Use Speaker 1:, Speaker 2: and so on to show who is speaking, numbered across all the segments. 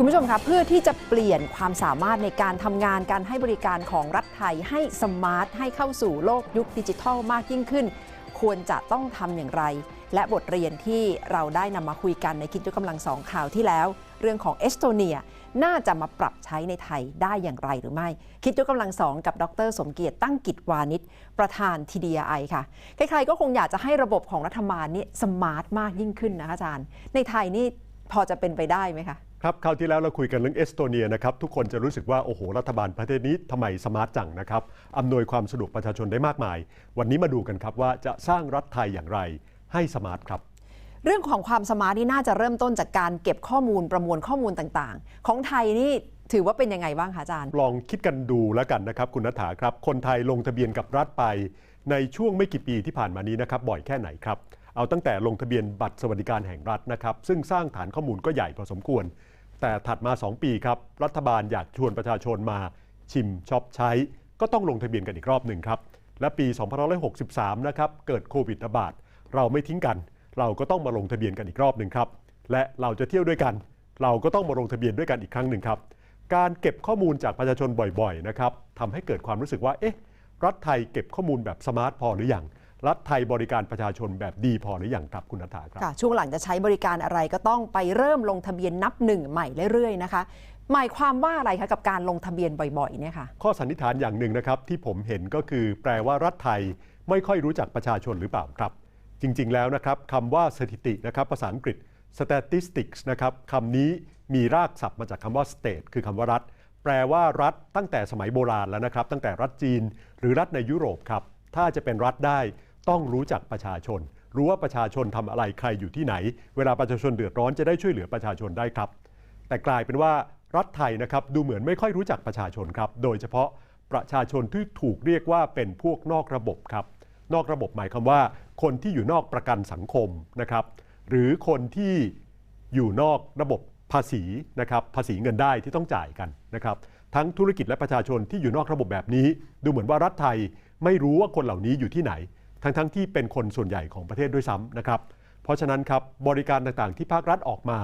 Speaker 1: คุณผู้ชมคะเพื่อที่จะเปลี่ยนความสามารถในการทำงานการให้บริการของรัฐไทยให้สมาร์ท ให้เข้าสู่โลกยุคดิจิทัลมากยิ่งขึ้น ควรจะต้องทำอย่างไร และบทเรียนที่เราได้นำมาคุยกันในคิดยกกำลังสองข่าวที่แล้ว เรื่องของเอสโตเนียน่าจะมาปรับใช้ในไทยได้อย่างไรหรือไม่ คิดยกกำลังสองกับดร สมเกียรติตั้งกิจวานิชประธาน TDI ค่ะ ใครๆก็คงอยากจะให้ระบบของรัฐบาลนี่สมาร์ทมากยิ่งขึ้นนะคะอาจารย์ ในไทยนี่พอจะเป็นไปได้ไหมคะ
Speaker 2: ครับคราวที่แล้วเราคุยกันเรื่องเอสโตเนียนะครับทุกคนจะรู้สึกว่าโอ้โหรัฐบาลประเทศนี้ทำไมสมาร์ทจังนะครับอำนวยความสะดวกประชาชนได้มากมาย วันนี้มาดูกันครับว่าจะสร้างรัฐไทยอย่างไรให้สมาร์ทครับ
Speaker 1: เรื่องของความสมาร์ทนี่น่าจะเริ่มต้นจากการเก็บข้อมูลประมวลข้อมูลต่างๆ ของไทยนี่ถือว่าเป็นยังไงบ้างคะอาจารย์
Speaker 2: ลองคิดกันดูแล้วกันนะครับคุณนัฐาครับ คนไทยลงทะเบียนกับรัฐไป ในช่วงไม่กี่ปีที่ผ่านมานี้นะครับบ่อยแค่ไหนครับเอาตั้งแต่ลงทะเบียนบัตรสวัสดิการแห่งรัฐนะครับซึ่งสร้างฐานข้อมูลก็ใหญ่พอสมควร แต่ถัดมา 2 ปีครับ รัฐบาลอยากชวนประชาชนมาชิมช็อปใช้ ก็ต้องลงทะเบียนกันอีกรอบหนึ่งครับ และปี 2563 นะครับเกิดโควิดระบาด เราไม่ทิ้งกัน เราก็ต้องมาลงทะเบียนกันอีกรอบหนึ่งครับ และเราจะเที่ยวด้วยกัน เราก็ต้องมาลงทะเบียนด้วยกันอีกครั้งหนึ่งครับการเก็บข้อมูลจากประชาชนบ่อยๆนะครับทำให้เกิดความรู้สึกว่าเอ๊ะรัฐไทยเก็บข้อมูลแบบสมาร์ทพอหรือยัง รัฐไทยบริการประชาชนแบบดีพอหรือยังครับคุณนัฐาครับ
Speaker 1: ค่ะ ช่วงหลังจะใช้บริการอะไรก็ต้องไปเริ่มลงทะเบียนนับหนึ่งใหม่เรื่อยๆนะคะ หมายความว่าอะไรคะกับการลงทะเบียนบ่อยๆเนี่ยค่ะ
Speaker 2: ข้อสันนิษฐานอย่างหนึ่งนะครับที่ผมเห็นก็คือแปลว่ารัฐไทยไม่ค่อยรู้จักประชาชนหรือเปล่าครับ จริง ๆ แล้วนะครับคำว่าสถิตินะครับภาษาอังกฤษ statistics นะครับคำนี้มีรากศัพท์มาจากคำว่า state คือคำว่ารัฐ แปลว่ารัฐตั้งแต่สมัยโบราณแล้วนะครับ ตั้งแต่รัฐจีน หรือรัฐในยุโรปครับถ้าจะเป็นรัฐได้ ต้องรู้จักประชาชน รู้ว่าประชาชนทำอะไรใครอยู่ที่ไหน เวลาประชาชนเดือดร้อนจะได้ช่วยเหลือประชาชนได้ครับ แต่กลายเป็นว่ารัฐไทยนะครับดูเหมือนไม่ค่อยรู้จักประชาชนครับ โดยเฉพาะประชาชนที่ถูกเรียกว่าเป็นพวกนอกระบบครับ นอกระบบหมายความว่า คนที่อยู่นอกประกันสังคมนะครับ หรือคนที่อยู่นอกระบบภาษีนะครับภาษีเงินได้ที่ต้องจ่ายกันนะครับ ทั้งธุรกิจและประชาชนที่อยู่นอกระบบแบบนี้ ดูเหมือนว่ารัฐไทยไม่รู้ว่าคนเหล่านี้อยู่ที่ไหน ทั้งๆทที่เป็นคนส่วนใหญ่ของประเทศด้วยซ้ำนะครับ เพราะฉะนั้นครับบริการต่างๆที่ภาครัฐออกมา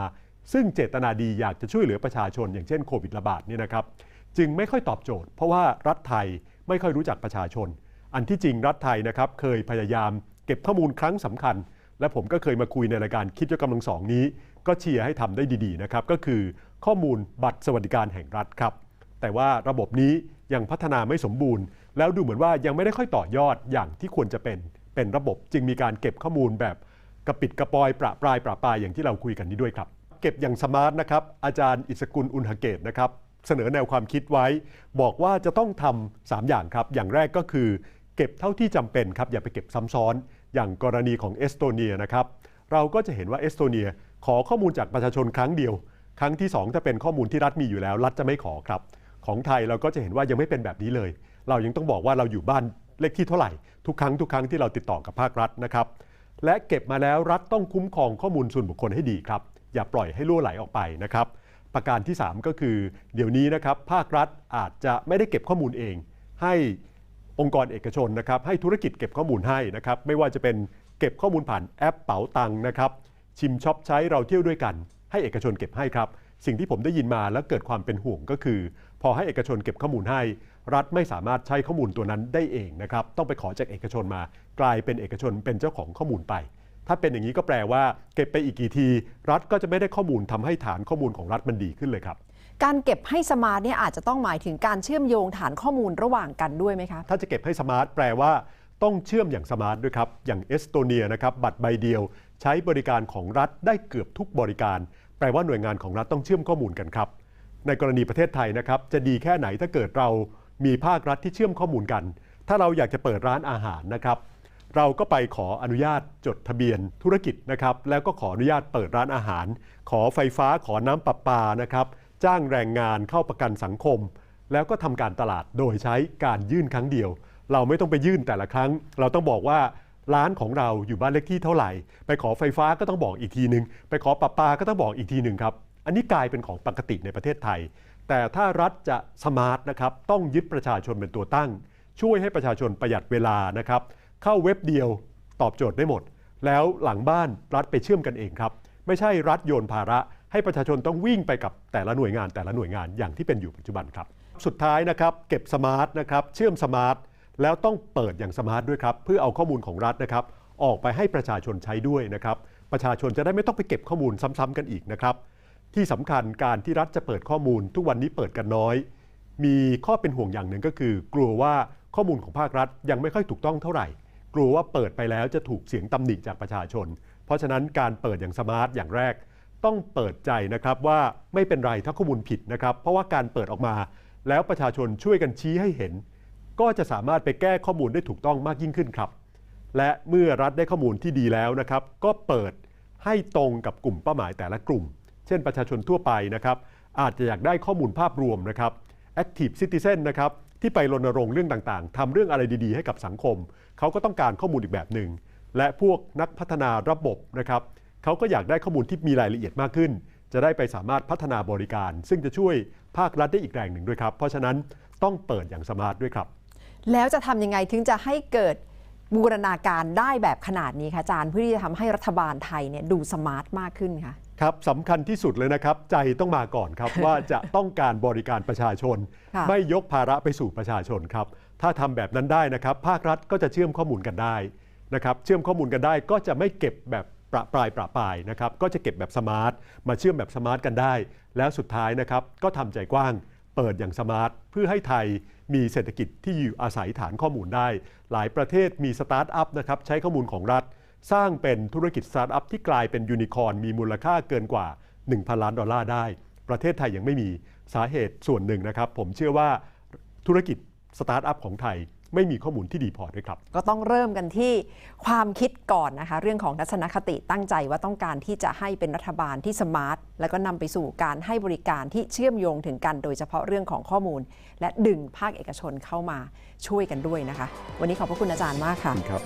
Speaker 2: ซึ่งเจตนาดีอยากจะช่วยเหลือประชาชน อย่างเช่นโควิดระบาดเนี่ยนะครับจึงไม่ค่อยตอบโจทย์ เพราะว่ารัฐไทยไม่ค่อยรู้จักประชาชน อันที่จริงรัฐไทยนะครับเคยพยายามเก็บข้อมูลครั้งสำคัญ และผมก็เคยมาคุยในรายการคิดยกกำลังสองนี้ ก็เชียร์ให้ทำได้ดีๆนะครับก็คือข้อมูลบัตรสวัสดิการแห่งรัฐครับแต่ว่าระบบนี้ยังพัฒนาไม่สมบูรณ์ แล้วดูเหมือนว่ายังไม่ได้ค่อยต่อยอดอย่างที่ควรจะเป็นเป็นระบบจึงมีการเก็บข้อมูลแบบกระปิดกระปอยประปรายประปรายอย่างที่เราคุยกันนี้ด้วยครับ เก็บอย่างสมาร์ทนะครับ อาจารย์อิสกุลอุณหเกตนะครับ เสนอแนวความคิดไว้ บอกว่าจะต้องทำสามอย่างครับ อย่างแรกก็คือ เก็บเท่าที่จำเป็นครับอย่าไปเก็บซ้ำซ้อน อย่างกรณีของเอสโตเนียนะครับเราก็จะเห็นว่าเอสโตเนียขอข้อมูลจากประชาชนครั้งเดียว ครั้งที่ 2 ถ้าเป็นข้อมูลที่รัฐมีอยู่แล้ว รัฐจะไม่ขอครับ ของไทยเราก็จะเห็นว่ายังไม่เป็นแบบนี้เลย เรายังต้องบอกว่าเราอยู่บ้านเลขที่เท่าไหร่ ทุกครั้งทุกครั้งที่เราติดต่อกับภาครัฐนะครับและเก็บมาแล้วรัฐต้องคุ้มครองข้อมูลส่วนบุคคลให้ดีครับ อย่าปล่อยให้ล่วไหลออกไปนะครับประการที่ 3 ก็คือ เดี๋ยวนี้นะครับภาครัฐอาจจะไม่ได้เก็บข้อมูลเอง ให้องค์กรเอกชนนะครับให้ธุรกิจเก็บข้อมูลให้นะครับไม่ว่าจะเป็นเก็บข้อมูลผ่านแอปเป๋าตังค์นะครับชิมช็อปใช้เราเที่ยวด้วยกัน ให้เอกชนเก็บให้ครับ สิ่งที่ผมได้ยินมาแล้วเกิดความเป็นห่วงก็คือ พอให้เอกชนเก็บข้อมูลให้ รัฐไม่สามารถใช้ข้อมูลตัวนั้นได้เองนะครับต้องไปขอจากเอกชนมา กลายเป็นเอกชนเป็นเจ้าของข้อมูลไป ถ้าเป็นอย่างนี้ก็แปลว่า เก็บไปอีกกี่ที รัฐก็จะไม่ได้ข้อมูลทำให้ฐานข้อมูลของรัฐมันดีขึ้นเลยครับ
Speaker 1: การเก็บให้สมาร์ทเนี่ยอาจจะต้องหมายถึงการเชื่อมโยงฐานข้อมูลระหว่างกันด้วยไหมคะ
Speaker 2: ถ้าจะเก็บให้สมาร์ทแปลว่าต้องเชื่อมอย่างสมาร์ทด้วยครับ อย่างเอสโตเนียนะครับบัตรใบเดียว ใช้บริการของรัฐได้เกือบทุกบริการ แปลว่าหน่วยงานของรัฐต้องเชื่อมข้อมูลกันครับ ในกรณีประเทศไทยนะครับ จะดีแค่ไหนถ้าเกิดเรามีภาครัฐที่เชื่อมข้อมูลกัน ถ้าเราอยากจะเปิดร้านอาหารนะครับ เราก็ไปขออนุญาตจดทะเบียนธุรกิจนะครับ แล้วก็ขออนุญาตเปิดร้านอาหาร ขอไฟฟ้าขอน้ำประปานะครับ จ้างแรงงานเข้าประกันสังคม แล้วก็ทำการตลาดโดยใช้การยื่นครั้งเดียว เราไม่ต้องไปยื่นแต่ละครั้ง เราต้องบอกว่า ร้านของเราอยู่บ้านเลขที่เท่าไหร่ ไปขอไฟฟ้าก็ต้องบอกอีกทีหนึ่งไปขอประปาก็ต้องบอกอีกทีหนึ่งครับ อันนี้กลายเป็นของปกติในประเทศไทย แต่ถ้ารัฐจะสมาร์ทนะครับต้องยึดประชาชนเป็นตัวตั้ง ช่วยให้ประชาชนประหยัดเวลานะครับ เข้าเว็บเดียวตอบโจทย์ได้หมด แล้วหลังบ้านรัฐไปเชื่อมกันเองครับ ไม่ใช่รัฐโยนภาระ ให้ประชาชนต้องวิ่งไปกับแต่ละหน่วยงานแต่ละหน่วยงานอย่างที่เป็นอยู่ปัจจุบันครับ สุดท้ายนะครับเก็บสมาร์ทนะครับเชื่อมสมาร์ท แล้วต้องเปิดอย่างสมาร์ทด้วยครับ เพื่อเอาข้อมูลของรัฐนะครับ ออกไปให้ประชาชนใช้ด้วยนะครับ ประชาชนจะได้ไม่ต้องไปเก็บข้อมูลซ้ำๆกันอีกนะครับ ที่สำคัญการที่รัฐจะเปิดข้อมูล ทุกวันนี้เปิดกันน้อย มีข้อเป็นห่วงอย่างหนึ่งก็คือ กลัวว่าข้อมูลของภาครัฐยังไม่ค่อยถูกต้องเท่าไหร่ กลัวว่าเปิดไปแล้วจะถูกเสียงตำหนิจากประชาชน เพราะฉะนั้นการเปิดอย่างสมาร์ทอย่างแรก ต้องเปิดใจนะครับว่าไม่เป็นไรถ้าข้อมูลผิดนะครับ เพราะว่าการเปิดออกมา แล้วประชาชนช่วยกันชี้ให้เห็น ก็จะสามารถไปแก้ข้อมูลได้ถูกต้องมากยิ่งขึ้นครับ และเมื่อรัฐได้ข้อมูลที่ดีแล้วนะครับ ก็เปิดให้ตรงกับกลุ่มเป้าหมายแต่ละกลุ่ม เช่นประชาชนทั่วไปนะครับ อาจจะอยากได้ข้อมูลภาพรวมนะครับ Active Citizen นะครับที่ไปรณรงค์เรื่องต่างๆทำเรื่องอะไรดีๆ ให้กับสังคม เขาก็ต้องการข้อมูลอีกแบบหนึ่ง และพวกนักพัฒนาระบบนะครับ เขาก็อยากได้ข้อมูลที่มีรายละเอียดมากขึ้น จะได้ไปสามารถพัฒนาบริการ ซึ่งจะช่วยภาครัฐได้อีกแรงหนึ่งด้วยครับ เพราะฉะนั้นต้องเปิดอย่างสมาร์ทด้วยครับ
Speaker 1: แล้วจะทำยังไงถึงจะให้เกิดบูรณาการได้แบบขนาดนี้คะอาจารย์เพื่อที่จะทำให้รัฐบาลไทยเนี่ยดูสมาร์ทมากขึ้นคะ
Speaker 2: ครับสำคัญที่สุดเลยนะครับ ใจต้องมาก่อนครับ ว่าจะต้องการบริการประชาชน
Speaker 1: ค่ะ
Speaker 2: ไม่ยกภาระไปสู่ประชาชนครับถ้าทำแบบนั้นได้นะครับ ภาครัฐก็จะเชื่อมข้อมูลกันได้นะครับเชื่อมข้อมูลกันได้ก็จะไม่เก็บแบบประปรายประปรายนะครับก็จะเก็บแบบสมาร์ทมาเชื่อมแบบสมาร์ทกันได้ แล้วสุดท้ายนะครับก็ทำใจกว้าง เปิดอย่างสมาร์ท เพื่อให้ไทยมีเศรษฐกิจที่อยู่อาศัยฐานข้อมูลได้ หลายประเทศมีสตาร์ทอัพนะครับใช้ข้อมูลของรัฐ สร้างเป็นธุรกิจสตาร์ทอัพที่กลายเป็นยูนิคอร์นมีมูลค่าเกินกว่า 1,000 ล้านดอลลาร์ได้ ประเทศไทยยังไม่มีสาเหตุส่วนหนึ่งนะครับ ผมเชื่อว่าธุรกิจสตาร์ทอัพของไทย ไม่มีข้อมูลที่ดีพอด้วยครับ
Speaker 1: ก็ต้องเริ่มกันที่ความคิดก่อนนะคะ เรื่องของทัศนคติตั้งใจว่าต้องการที่จะให้เป็นรัฐบาลที่สมาร์ท แล้วก็นำไปสู่การให้บริการที่เชื่อมโยงถึงกัน โดยเฉพาะเรื่องของข้อมูล และดึงภาคเอกชนเข้ามาช่วยกันด้วยนะคะ วันนี้ขอบพระคุณอาจารย์มากค่ะ
Speaker 2: ครับ